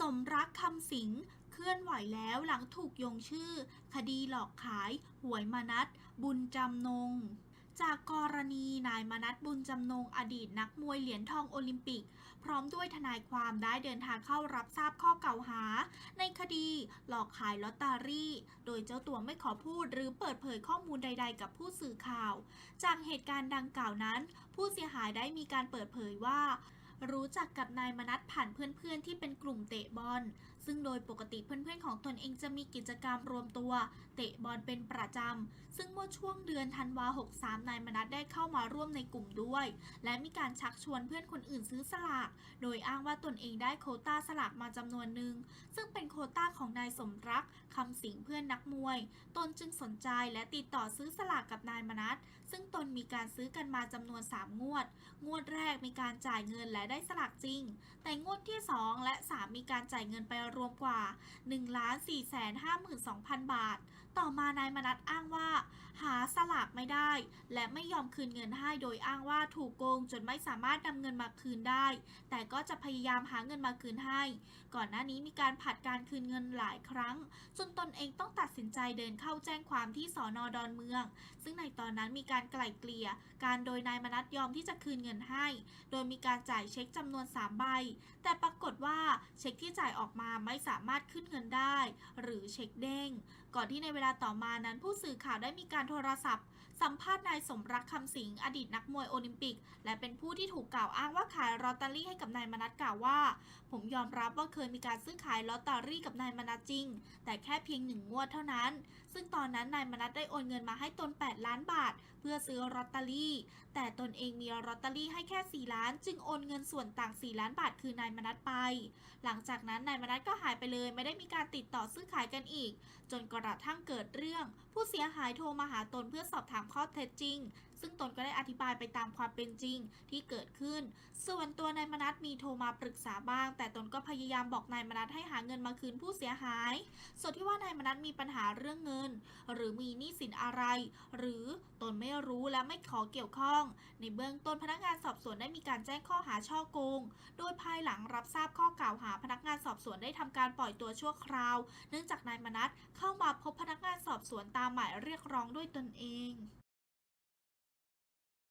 สมรักคำสิงเคลื่อนไหวแล้วหลังถูกยงชื่อ คดีหลอกขายหวยมนัดบุญจำนง จากกรณีนายมนัดบุญจำนงอดีตนักมวยเหรียญทองโอลิมปิก พร้อมด้วยทนายความได้เดินทางเข้ารับทราบข้อกล่าวหา ในคดีหลอกขายลอตเตอรี่ โดยเจ้าตัวไม่ขอพูดหรือเปิดเผยข้อมูลใด ๆ กับผู้สื่อข่าว จากเหตุการณ์ดังกล่าวนั้น ผู้เสียหายได้มีการเปิดเผยว่า รู้จักกับนายมนัทผ่านเพื่อนๆที่เป็นกลุ่มเตะบอล ซึ่งโดยปกติเพื่อนๆของตนเองจะมีกิจกรรมรวมตัว เตะบอลเป็นประจำ ซึ่งเมื่อช่วงเดือนธันวา63 นายมนัทได้เข้ามาร่วมในกลุ่มด้วย และมีการชักชวนเพื่อนคนอื่นซื้อสลาก โดยอ้างว่าตนเองได้โคต้าสลากมาจำนวนหนึ่ง ซึ่งเป็นโคต้าของนายสมรักคำสิงเพื่อนนักมวย ตนจึงสนใจและติดต่อซื้อสลากกับนายมนัทซึ่งตนมีการซื้อกันมาจำนวน 3 งวด งวดแรกมีการจ่ายเงินและได้สลากจริง แต่งวดที่ 2 และ 3 มีการจ่ายเงินไปรวมกว่า 1 4 5 2 0 0 0 บาท ต่อมานายมนัทอ้างว่า หาสลากไม่ได้ และไม่ยอมคืนเงินให้โดยอ้างว่าถูกโกงจนไม่สามารถนำเงินมาคืนได้ แต่ก็จะพยายามหาเงินมาคืนให้ ก่อนหน้านี้มีการผัดการคืนเงินหลายครั้ง จนตนเองต้องตัดสินใจเดินเข้าแจ้งความที่สอนอดอนเมือง ซึ่งในตอนนั้นมีการไกล่เกลี่ย การโดยนายมนัทยอมที่จะคืนเงินให้ โดยมีการจ่ายเช็ช็คจำนวน 3 ใบ แต่ปรากฏว่า เช็คที่จ่ายออกมาไม่สามารถขึ้นเงินได้ หรือเช็คเด้ง ก่อนที่ในเวลาต่อมานั้นผู้สื่อข่าวได้มีการโทรศัพท์ สัมภาษณ์นายสมรักคำสิงอดีตนักมวยโอลิมปิก และเป็นผู้ที่ถูกกล่าวอ้างว่าขายลอตเตอรี่ให้กับนายมนัทกล่าวว่า ผมยอมรับว่าเคยมีการซื้อขายลอตเตอรี่กับนายมนัทจริง แต่แค่เพียงหนึ่งงวดเท่านั้น ซึ่งตอนนั้นนายมนัทได้โอนเงินมาให้ตน 8 ล้านบาท เพื่อซื้อลอตเตอรี่ แต่ตนเองมีลอตเตอรี่ให้แค่ 4 ล้าน จึงโอนเงินส่วนต่าง 4 ล้านบาทคือนายมนัทไปหลังจากนั้นนายมนัสก็หายไปเลย ไม่ได้มีการติดต่อซื้อขายกันอีก จนกระทั่งเกิดเรื่อง ผู้เสียหายโทรมาหาตนเพื่อสอบถามข้อเท็จจริง ซึ่งตนก็ได้อธิบายไปตามความเป็นจริงที่เกิดขึ้น ส่วนตัวนายมนัทมีโทรมาปรึกษาบ้าง แต่ตนก็พยายามบอกนายมนัทให้หาเงินมาคืนผู้เสียหาย ส่วนที่ว่านายมนัทมีปัญหาเรื่องเงิน หรือมีหนี้สินอะไร หรือตนไม่รู้และไม่ขอเกี่ยวข้อง ในเบื้องต้นพนักงานสอบสวนได้มีการแจ้งข้อหาช่อโกง โดยภายหลังรับทราบข้อกล่าวหาพนักงานสอบสวนได้ทำการปล่อยตัวชั่วคราว เนื่องจากนายมนัทเข้ามาพบพนักงานสอบสวนตามหมายเรียกร้องด้วยตนเอง